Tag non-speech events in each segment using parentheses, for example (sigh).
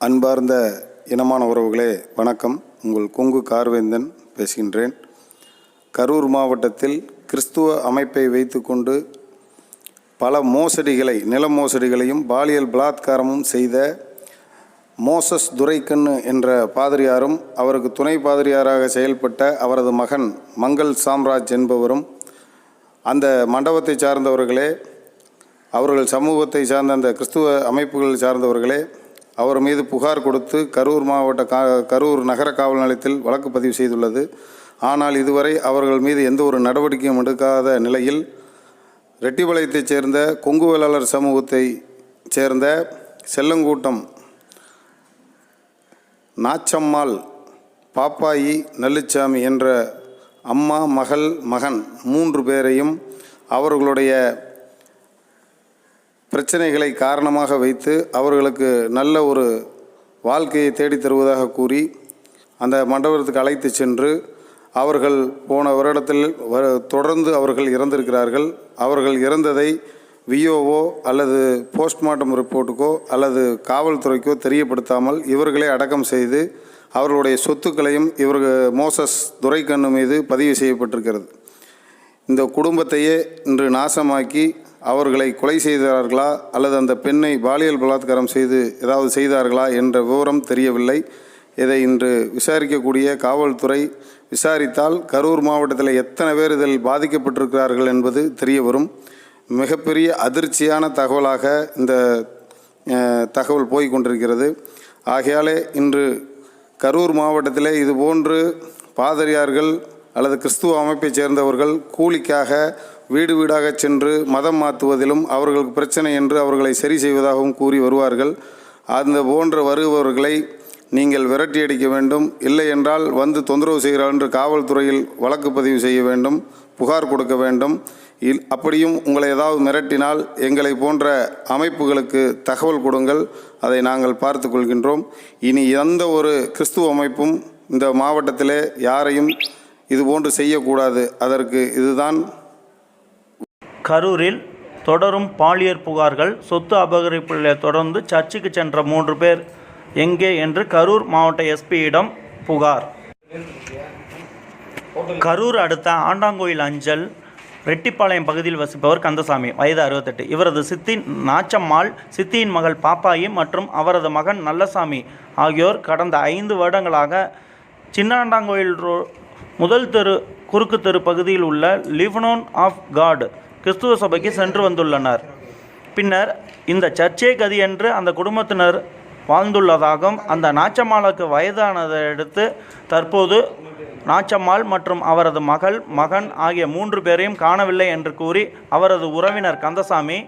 அன்பார்ந்த இனமான உறவுகளே வணக்கம். உங்கள் கொங்கு கார்வேந்தன் பேசுகின்றேன். கரூர் மாவட்டத்தில் கிறிஸ்துவ அமைப்பை வைத்துக்கொண்டு பல மோசடிகளை நில மோசடிகளையும் பாலியல் பலாத்காரமும் செய்த மோசஸ் துரைக்கண்ணு என்ற பாதிரியாரும் அவருக்கு துணை பாதிரியாராக செயல்பட்ட அவரது மகன் மங்கள் சாம்ராஜ் என்பவரும் அந்த மண்டபத்தை சார்ந்தவர்களே அவர்கள் சமூகத்தை சார்ந்த அந்த கிறிஸ்துவ அமைப்புகள் சார்ந்தவர்களே அவர் மீது புகார் கொடுத்து கரூர் மாவட்ட கா கரூர் நகர காவல் நிலையத்தில் வழக்கு பதிவு செய்துள்ளது. ஆனால் இதுவரை அவர்கள் மீது எந்த ஒரு நடவடிக்கையும் எடுக்காத நிலையில் ரெட்டிபாளையத்தைச் சேர்ந்த கொங்கு வேளாளர் சமூகத்தை சேர்ந்த செல்லங்கூட்டம் நாச்சம்மாள் பாப்பாயி நல்லுச்சாமி என்ற அம்மா மகள் மகன் மூன்று பேரையும் அவர்களுடைய பிரச்சனைகளை காரணமாக வைத்து அவர்களுக்கு நல்ல ஒரு வாழ்க்கையை தேடித் தருவதாக கூறி அந்த மண்டபத்துக்கு அழைத்து சென்று அவர்கள் போன வருடத்தில் வ தொடர்ந்து அவர்கள் இறந்திருக்கிறார்கள். அவர்கள் இறந்ததை விஓஓ அல்லது போஸ்ட்மார்ட்டம் ரிப்போர்ட்டுக்கோ அல்லது காவல்துறைக்கோ தெரியப்படுத்தாமல் இவர்களே அடக்கம் செய்து அவர்களுடைய சொத்துக்களையும் இவர்கள் மோசஸ் துரைக்கண்ணு மீது பதிவு செய்யப்பட்டிருக்கிறது. இந்த குடும்பத்தையே இன்று நாசமாக்கி அவர்களை கொலை செய்தார்களா அல்லது அந்த பெண்ணை பாலியல் பலாத்காரம் செய்து ஏதாவது செய்தார்களா என்ற விவரம் தெரியவில்லை. இதை இன்று விசாரிக்கக்கூடிய காவல்துறை விசாரித்தால் கரூர் மாவட்டத்தில் எத்தனை பேர் இதில் பாதிக்கப்பட்டிருக்கிறார்கள் என்பது தெரிய வரும் மிகப்பெரிய அதிர்ச்சியான தகவலாக இந்த தகவல் போய் கொண்டிருக்கிறது. ஆகையாலே இன்று கரூர் மாவட்டத்திலே இதுபோன்று பாதிரியார்கள் அல்லது கிறிஸ்துவ அமைப்பைச் சேர்ந்தவர்கள் கூலிக்காக வீடு வீடாக சென்று மதம் மாற்றுவதிலும் அவர்களுக்கு பிரச்சனை என்று அவர்களை சரி செய்வதாகவும் கூறி வருவார்கள். அந்த போன்ற வருபவர்களை நீங்கள் விரட்டி அடிக்க வேண்டும். இல்லை என்றால் வந்து தொந்தரவு செய்கிறார் என்று காவல்துறையில் வழக்கு பதிவு செய்ய வேண்டும். புகார் கொடுக்க வேண்டும். இல் அப்படியும் உங்களை ஏதாவது மிரட்டினால் எங்களை போன்ற அமைப்புகளுக்கு தகவல் கொடுங்கள். அதை நாங்கள் பார்த்து கொள்கின்றோம். இனி எந்த ஒரு கிறிஸ்துவ அமைப்பும் இந்த மாவட்டத்திலே யாரையும் இதுபோன்று செய்யக்கூடாது. அதற்கு இதுதான் கரூரில் தொடரும் பாலியர் புகார்கள் சொத்து அபகரிப்புகளை தொடர்ந்து சர்ச்சுக்கு சென்ற மூன்று பேர் எங்கே என்று கரூர் மாவட்ட எஸ்பியிடம் புகார். கரூர் அடுத்த ஆண்டாங்கோயில் அஞ்சல் ரெட்டிப்பாளையம் பகுதியில் வசிப்பவர் கந்தசாமி வயது அறுபத்தெட்டு. இவரது சித்தி நாச்சம்மாள் சித்தியின் மகள் பாப்பாயி மற்றும் அவரது மகன் நல்லசாமி ஆகியோர் கடந்த ஐந்து வருடங்களாக சின்னாண்டாங்கோயில் ரோ முதல் தெரு குறுக்கு தெரு பகுதியில் உள்ள லிவனோன் ஆஃப் காட் கிறிஸ்துவ சபைக்கு சென்று வந்துள்ளனர். பின்னர் இந்த சர்ச்சே கதி என்று அந்த குடும்பத்தினர் வாழ்ந்துள்ளதாகவும் அந்த நாச்சம்மாளுக்கு வயதானதை அடுத்து தற்போது நாச்சம்மாள் மற்றும் அவரது மகள் மகன் ஆகிய மூன்று பேரையும் காணவில்லை என்று கூறி அவரது உறவினர் கந்தசாமி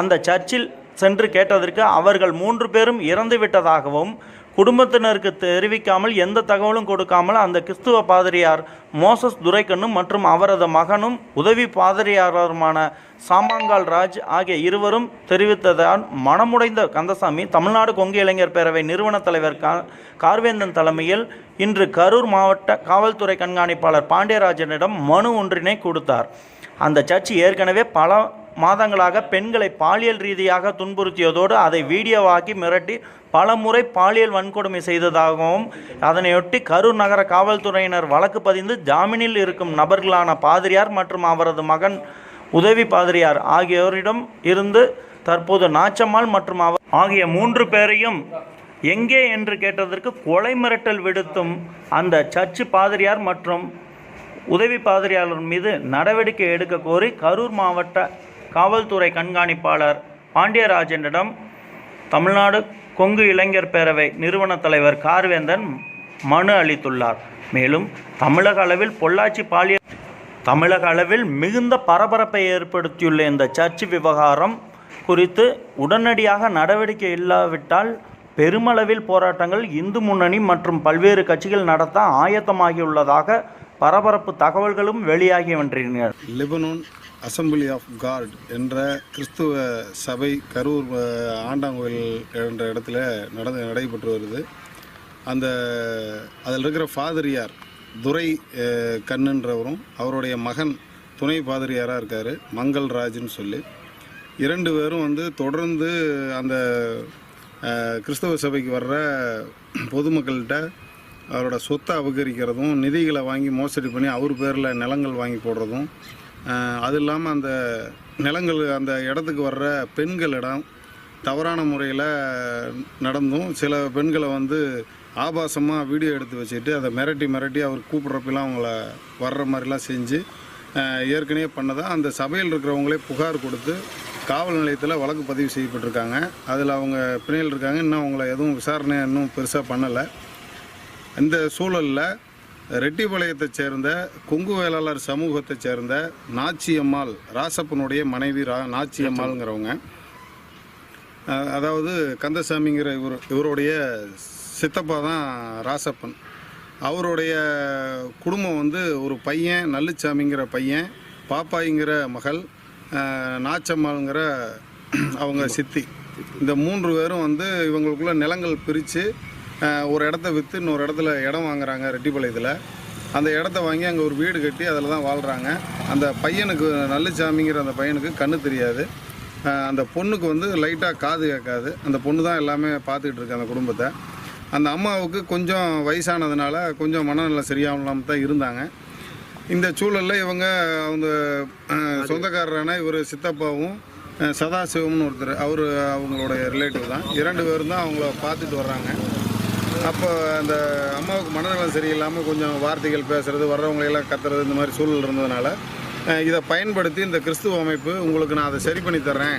அந்த சர்ச்சில் சென்று கேட்டதற்கு அவர்கள் மூன்று பேரும் இறந்து விட்டதாகவும் குடும்பத்தினருக்கு தெரிவிக்காமல் எந்த தகவலும் கொடுக்காமல் அந்த கிறிஸ்துவ பாதிரியார் மோசஸ் துரைக்கண்ணும் மற்றும் அவரது மகனும் உதவி பாதிரியாரருமான சாமாங்கால் ராஜ் ஆகிய இருவரும் தெரிவித்ததால் மனமுடைந்த கந்தசாமி தமிழ்நாடு கொங்கு இளைஞர் பேரவை நிறுவன தலைவர் கா கார்வேந்தன் தலைமையில் இன்று கரூர் மாவட்ட காவல்துறை கண்காணிப்பாளர் பாண்டியராஜனிடம் மனு ஒன்றினை கொடுத்தார். அந்த சர்ச் ஏற்கனவே பல மாதங்களாக பெண்களை பாலியல் ரீதியாக துன்புறுத்தியதோடு அதை வீடியோவாக்கி மிரட்டி பல முறை பாலியல் வன்கொடுமை செய்ததாகவும் அதனையொட்டி கரூர் நகர காவல்துறையினர் வழக்கு பதிந்து ஜாமீனில் இருக்கும் நபர்களான பாதிரியார் மற்றும் அவரது மகன் உதவி பாதிரியார் ஆகியோரிடம் இருந்து தற்போது நாச்சம்மாள் மற்றும் அவர் ஆகிய மூன்று பேரையும் எங்கே என்று கேட்டதற்கு கொலை மிரட்டல் விடுத்தும் அந்த சர்ச்சு பாதிரியார் மற்றும் உதவி பாதிரியாளர் மீது நடவடிக்கை எடுக்க கோரி கரூர் மாவட்ட காவல்துறை கண்காணிப்பாளர் பாண்டியராஜனிடம் தமிழ்நாடு கொங்கு இளைஞர் பேரவை நிறுவன தலைவர் கார்வேந்தன் மனு அளித்துள்ளார். மேலும் தமிழக அளவில் பொள்ளாச்சி பாலியல் தமிழக அளவில் மிகுந்த பரபரப்பை ஏற்படுத்தியுள்ள இந்த சர்ச் விவகாரம் குறித்து உடனடியாக நடவடிக்கை இல்லாவிட்டால் பெருமளவில் போராட்டங்கள் இந்து முன்னணி மற்றும் பல்வேறு கட்சிகள் நடத்த ஆயத்தமாகியுள்ளதாக பரபரப்பு தகவல்களும் வெளியாகி வெளியாகின்றன லெபனோன் அசம்பிளி ஆஃப் காட் என்ற கிறிஸ்துவ சபை கரூர் ஆண்டாங்கோயில் என்ற இடத்துல நடந்து நடைபெற்று வருது. அந்த அதில் இருக்கிற ஃபாதரியார் துரை கண்ணுன்றவரும் அவருடைய மகன் துணை பாதிரியாராக இருக்கார்? மங்கள்ராஜ்னு சொல்லி. இரண்டு பேரும் வந்து தொடர்ந்து அந்த கிறிஸ்தவ சபைக்கு வர்ற பொதுமக்கள்கிட்ட அவரோட சொத்தை அபகரிக்கிறதும் நிதிகளை வாங்கி மோசடி பண்ணி அவர் பேரில் நிலங்கள் வாங்கி போடுறதும் அது இல்லாமல் அந்த நிலங்கள் அந்த இடத்துக்கு வர்ற பெண்களிடம் தவறான முறையில் நடந்தும் சில பெண்களை வந்து ஆபாசமாக வீடியோ எடுத்து வச்சுட்டு அதை மிரட்டி மிரட்டி அவர் கூப்பிட்றப்பெல்லாம் அவங்கள வர்ற மாதிரிலாம் செஞ்சு ஏற்கனவே பண்ணதான் அந்த சபையில் இருக்கிறவங்களே புகார் கொடுத்து காவல் நிலையத்தில் வழக்கு பதிவு செய்யப்பட்டிருக்காங்க. அதில் அவங்க பிணையில் இருக்காங்க. இன்னும் அவங்கள எதுவும் விசாரணை இன்னும் பெருசாக பண்ணலை. இந்த சூழலில் ரெட்டிபாளையத்தைச் சேர்ந்த கொங்கு வேளாளர் சமூகத்தைச் சேர்ந்த நாச்சியம்மாள் ராசப்பனுடைய மனைவி ரா நாச்சியம்மாளுங்கிறவங்க. அதாவது கந்தசாமிங்கிற இவர் இவருடைய சித்தப்பா தான் ராசப்பன். அவருடைய குடும்பம் வந்து ஒரு பையன் நல்லுச்சாமிங்கிற பையன் பாப்பாய்ங்கிற மகள் நாச்சம்மாளுங்கிற (clears throat) அவங்க சித்தி. இந்த மூன்று பேரும் வந்து இவங்களுக்குள்ள நிலங்கள் பிரித்து ஒரு இடத்த விற்று இன்னொரு இடத்துல இடம் வாங்குறாங்க ரெட்டிப்பாளையத்தில். அந்த இடத்த வாங்கி அங்கே ஒரு வீடு கட்டி அதில் தான் வாழ்கிறாங்க அந்த பையனுக்கு நல்லுச்சாமிங்கிற அந்த பையனுக்கு கண்ணு தெரியாது. அந்த பொண்ணுக்கு வந்து லைட்டாக காது கேட்காது. அந்த பொண்ணு தான் எல்லாமே பார்த்துக்கிட்டு இருக்கு அந்த குடும்பத்தை. அந்த அம்மாவுக்கு கொஞ்சம் வயசானதுனால கொஞ்சம் மனநிலை சரியாகாம தான் இருந்தாங்க. இந்த சூழலில் இவங்க அவங்க சொந்தக்காரரான இவர் சித்தப்பாவும் சதாசிவம்னு ஒருத்தர் அவர் அவங்களுடைய ரிலேட்டிவ் தான். இரண்டு பேரும் தான் அவங்கள பார்த்துட்டு வர்றாங்க. அப்போ அந்த அம்மாவுக்கு மனநலம் சரியில்லாமல் கொஞ்சம் வார்த்தைகள் பேசுறது வர்றவங்களையெல்லாம் கத்துறது இந்த மாதிரி சூழல் இருந்ததுனால இதை பயன்படுத்தி இந்த கிறிஸ்துவ அமைப்பு உங்களுக்கு நான் அதை சரி பண்ணி தர்றேன்.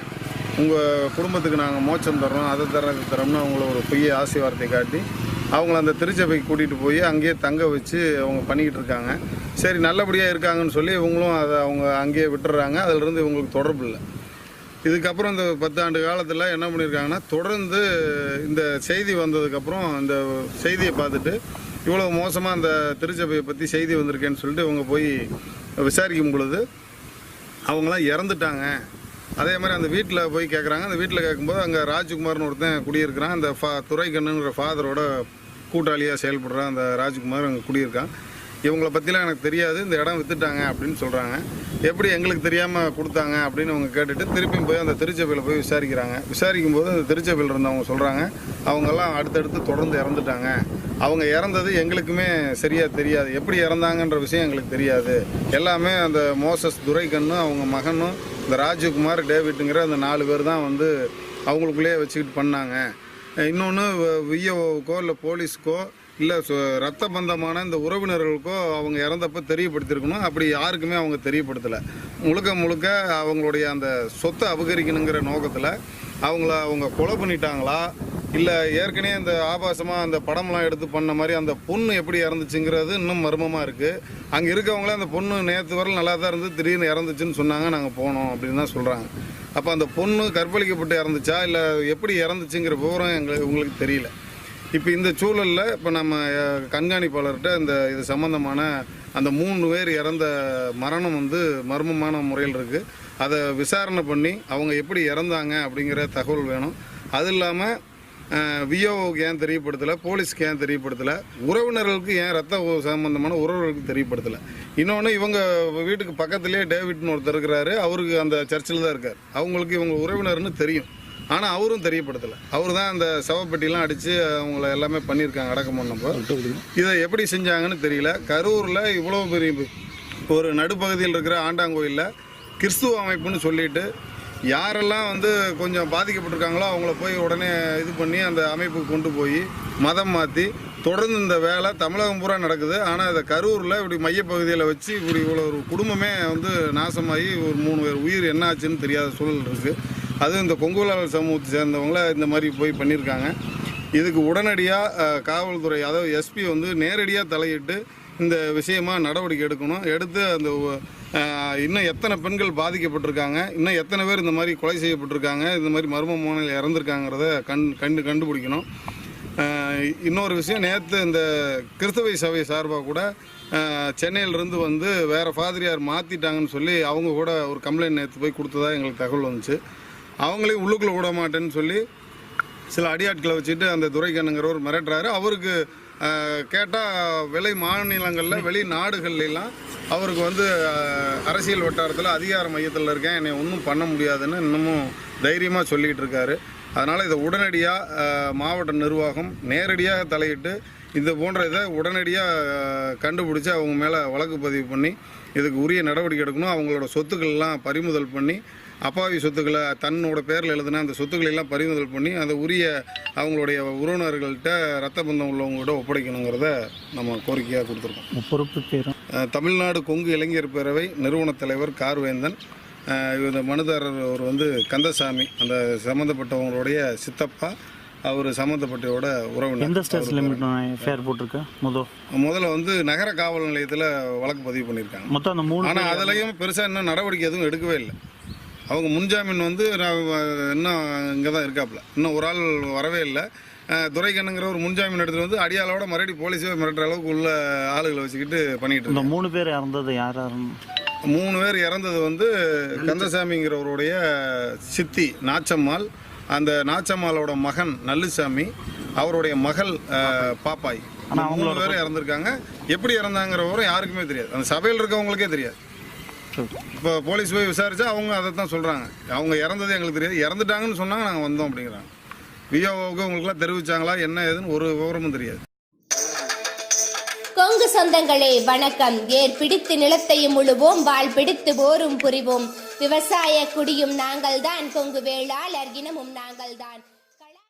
உங்கள் குடும்பத்துக்கு நாங்கள் மோச்சம் தர்றோம் அதை தர்றோம் தரோம்னு அவங்கள ஒரு பொய்ய ஆசை வார்த்தை காட்டி அவங்கள அந்த திருச்சபைக்கு கூட்டிகிட்டு போய் அங்கேயே தங்க வச்சு அவங்க பண்ணிக்கிட்டு இருக்காங்க. சரி நல்லபடியாக இருக்காங்கன்னு சொல்லி இவங்களும் அதை அவங்க அங்கேயே விட்டுறாங்க. அதிலிருந்து இவங்களுக்கு தொடர்பு இல்லை. இதுக்கப்புறம் இந்த பத்தாண்டு காலத்தில் என்ன பண்ணியிருக்காங்கன்னா தொடர்ந்து இந்த செய்தி வந்ததுக்கப்புறம் இந்த செய்தியை பார்த்துட்டு இவ்வளோ மோசமாக அந்த திருச்சபையை பற்றி செய்தி வந்திருக்கேன்னு சொல்லிட்டு இவங்க போய் விசாரிக்கும் பொழுது அவங்களாம் இறந்துட்டாங்க. அதே மாதிரி அந்த வீட்டில் போய் கேட்குறாங்க அந்த வீட்டில் கேட்கும்போது அங்கே ராஜ்குமார்னு ஒருத்தன் குடியிருக்கிறான். அந்த ஃபா துரைக்கண்ணுங்கிற ஃபாதரோட கூட்டாளியாக செயல்படுற அந்த ராஜ்குமார் அங்கே குடியிருக்கான். இவங்கள பற்றிலாம் எனக்கு தெரியாது. இந்த இடம் வித்துட்டாங்க அப்படின்னு சொல்கிறாங்க எப்படி எங்களுக்கு தெரியாமல் கொடுத்தாங்க அப்படின்னு அவங்க கேட்டுட்டு திருப்பியும் போய் அந்த திருச்சபையில் போய் விசாரிக்கிறாங்க. விசாரிக்கும் போது அந்த திருச்சபையில் இருந்தவங்க சொல்கிறாங்க அவங்கெல்லாம் அடுத்தடுத்து தொடர்ந்து இறந்துட்டாங்க. அவங்க இறந்தது எங்களுக்குமே சரியாக தெரியாது. எப்படி இறந்தாங்கன்ற விஷயம் எங்களுக்கு தெரியாது. எல்லாமே அந்த மோசஸ் துரைக்கண்ணும் அவங்க மகனும் இந்த ராஜகுமார் டேவிட்டுங்கிற அந்த நாலு பேர் தான் வந்து அவங்களுக்குள்ளேயே வச்சுக்கிட்டு பண்ணாங்க. இன்னொன்று விஏஓவுக்கோ இல்லை போலீஸ்க்கோ இல்லை ரத்த பந்தமான இந்த உறவினர்களுக்கோ அவங்க இறந்தப்போ தெரியப்படுத்தியிருக்கணும். அப்படி யாருக்குமே அவங்க தெரியப்படுத்தலை. முழுக்க முழுக்க அவங்களுடைய அந்த சொத்தை அபகரிக்கணுங்கிற நோக்கத்தில் அவங்கள அவங்க கொலை பண்ணிட்டாங்களா? இல்லை ஏற்கனவே அந்த ஆபாசமாக அந்த படம்லாம் எடுத்து பண்ண மாதிரி அந்த பொண்ணு எப்படி இறந்துச்சுங்கிறது இன்னும் மர்மமாக இருக்குது அங்கே இருக்கவங்களே அந்த பொண்ணு நேற்று வரல நல்லா தான் இருந்து திடீர்னு இறந்துச்சுன்னு சொன்னாங்க நாங்கள் போனோம் அப்படின்னு தான் சொல்கிறாங்க அப்போ அந்த பொண்ணு கற்பழிக்கப்பட்டு இறந்துச்சா? இல்லை எப்படி இறந்துச்சுங்கிற விவரம் எங்களுக்கு உங்களுக்கு தெரியல. இப்போ இந்த சூழலில் இப்போ நம்ம கண்காணிப்பாளர்கிட்ட இந்த இது சம்மந்தமான அந்த மூணு பேர் இறந்த மரணம் வந்து மர்மமான முறையில் இருக்குது அதை விசாரணை பண்ணி அவங்க எப்படி இறந்தாங்க அப்படிங்கிற தகவல் வேணும். அது இல்லாமல் விஓவுக்கு ஏன் தெரியப்படுத்தலை போலீஸ்க்கு ஏன் தெரியப்படுத்தலை உறவினர்களுக்கு ஏன் ரத்த சம்மந்தமான சம்பந்தமான உறவினர்களுக்கு தெரியப்படுத்தலை. இன்னொன்று இவங்க வீட்டுக்கு பக்கத்துலேயே டேவிட்னு ஒருத்தர் இருக்கிறாரு. அவருக்கு அந்த சர்ச்சில் தான் இருக்கார். அவங்களுக்கு இவங்க உறவினர்னு தெரியும். ஆனால் அவரும் தெரியப்படுத்தலை அவர் தான் அந்த சவப்பெட்டிலாம் அடித்து அவங்கள எல்லாமே பண்ணியிருக்காங்க அடக்கம் பண்ணப்போ. இதை எப்படி செஞ்சாங்கன்னு தெரியல. கரூரில் இவ்வளோ பெரிய ஒரு நடுப்பகுதியில் இருக்கிற ஆண்டாங்கோயிலில் கிறிஸ்துவ அமைப்புன்னு சொல்லிட்டு யாரெல்லாம் வந்து கொஞ்சம் பாதிக்கப்பட்டிருக்காங்களோ அவங்கள போய் உடனே இது பண்ணி அந்த அமைப்புக்கு கொண்டு போய் மதம் மாற்றி தொடர்ந்து இந்த வேலை தமிழகம் பூரா நடக்குது. ஆனால் இதை கரூரில் இப்படி மையப்பகுதியில் வச்சு இப்படி இவ்வளோ ஒரு குடும்பமே வந்து நாசமாகி ஒரு மூணு பேர் உயிர் என்ன ஆச்சுன்னு தெரியாத சூழல் இருக்குது அதுவும் இந்த கொங்குலாளர் சமூகத்தை சேர்ந்தவங்கள இந்த மாதிரி போய் பண்ணியிருக்காங்க. இதுக்கு உடனடியாக காவல்துறை அதாவது எஸ்பி வந்து நேரடியாக தலையிட்டு இந்த விஷயமா நடவடிக்கை எடுக்கணும். எடுத்து அந்த இன்னும் எத்தனை பெண்கள் பாதிக்கப்பட்டிருக்காங்க இன்னும் எத்தனை பேர் இந்த மாதிரி கொலை செய்யப்பட்டிருக்காங்க இந்த மாதிரி மர்ம மோனையில் இறந்துருக்காங்கிறத கண் கண்டு கண்டுபிடிக்கணும். இன்னொரு விஷயம் நேற்று இந்த கிறிஸ்தவை சபை சார்பாக கூட சென்னையிலேருந்து சென்னையிலிருந்து வந்து வேறு ஃபாதிரியார் மாற்றிட்டாங்கன்னு சொல்லி அவங்க கூட ஒரு கம்ப்ளைண்ட் நேற்று போய் கொடுத்ததா எங்களுக்கு தகவல் வந்துச்சு. அவங்களையும் உள்ளுக்குள்ளே விட மாட்டேன்னு சொல்லி சில அடியாட்களை வச்சுட்டு அந்த துரைக்கண்ணுங்கிறவர் மிரட்டுறாரு. அவருக்கு கேட்டால் வெளி மாநிலங்களில் வெளி நாடுகள்லாம் அவருக்கு வந்து அரசியல் வட்டாரத்தில் அதிகார மையத்தில் இருக்கேன். என்னை ஒன்றும் பண்ண முடியாதுன்னு இன்னமும் தைரியமாக சொல்லிகிட்டு இருக்காரு. அதனால் இதை உடனடியாக மாவட்ட நிர்வாகம் நேரடியாக தலையிட்டு இது போன்ற இதை உடனடியாக கண்டுபிடிச்சி அவங்க மேலே வழக்கு பதிவு பண்ணி இதுக்கு உரிய நடவடிக்கை எடுக்கணும். அவங்களோட சொத்துக்கள்லாம் பறிமுதல் பண்ணி அப்பாவி சொத்துக்களை தன்னோட பேரில் எழுதின அந்த சொத்துக்களை எல்லாம் பறிமுதல் பண்ணி அந்த உரிய அவங்களுடைய உறவினர்கள்ட்ட ரத்த பந்தம் உள்ளவங்கள்ட்ட ஒப்படைக்கணுங்கிறத நம்ம கோரிக்கையாக கொடுத்துருக்கோம். பொறுப்பு தமிழ்நாடு கொங்கு இளைஞர் பேரவை நிறுவனத் தலைவர் கார்வேந்தன் இந்த மனுதாரர் அவர் வந்து கந்தசாமி அந்த சம்மந்தப்பட்டவங்களுடைய சித்தப்பா அவர் சம்மந்தப்பட்டவோட உறவினர். எந்த போட்டிருக்கு? முதல். முதல்ல வந்து நகர காவல் நிலையத்தில் வழக்கு பதிவு பண்ணியிருக்காங்க. மொத்தம் அந்த மூணு ஆனால் அதுலேயும் பெருசாக இன்னும் நடவடிக்கை எதுவும் எடுக்கவே இல்லை. அவங்க முன்ஜாமீன் வந்து இன்னும் இங்கே தான் இருக்காப்புல. இன்னும் ஒரு ஆள் வரவே இல்லை. துரைக்கண்ணுங்கிற ஒரு முன்ஜாமீன் எடுத்துகிட்டு வந்து அடியாளோட மறுபடியும் போலீஸே மிரட்டுற அளவுக்கு உள்ள ஆளுகளை வச்சுக்கிட்டு பண்ணிட்டு இந்த இருக்காங்க. மூணு பேர் இறந்தது யார் மூணு பேர் இறந்தது வந்து கந்தசாமிங்கிறவருடைய சித்தி நாச்சம்மாள் அந்த நாச்சம்மாளோட மகன் நல்லுசாமி அவருடைய மகள் பாப்பாய். மூணு பேர் இறந்துருக்காங்க. எப்படி இறந்தாங்கிறவரும் யாருக்குமே தெரியாது. அந்த சபையில் இருக்கவங்களுக்கே தெரியாது. இப்போ போலீஸ் போய் விசாரித்தா அவங்க அதை தான் சொல்கிறாங்க அவங்க இறந்தது எங்களுக்கு தெரியாது. இறந்துட்டாங்கன்னு சொன்னாங்க நாங்கள் வந்தோம் அப்படிங்கிறாங்க. விஓஓவுக்கு உங்களுக்குலாம் தெரிவிச்சாங்களா? என்ன ஏதுன்னு ஒரு விவரமும் தெரியாது. கொங்கு சொந்தங்களே வணக்கம். ஏர் பிடித்து நிலத்தையும் உழுவோம் வாள் பிடித்து போரும் புரிவோம். விவசாய குடியும் நாங்கள்தான். கொங்கு வேளாளர் இனமும் நாங்கள்தான்.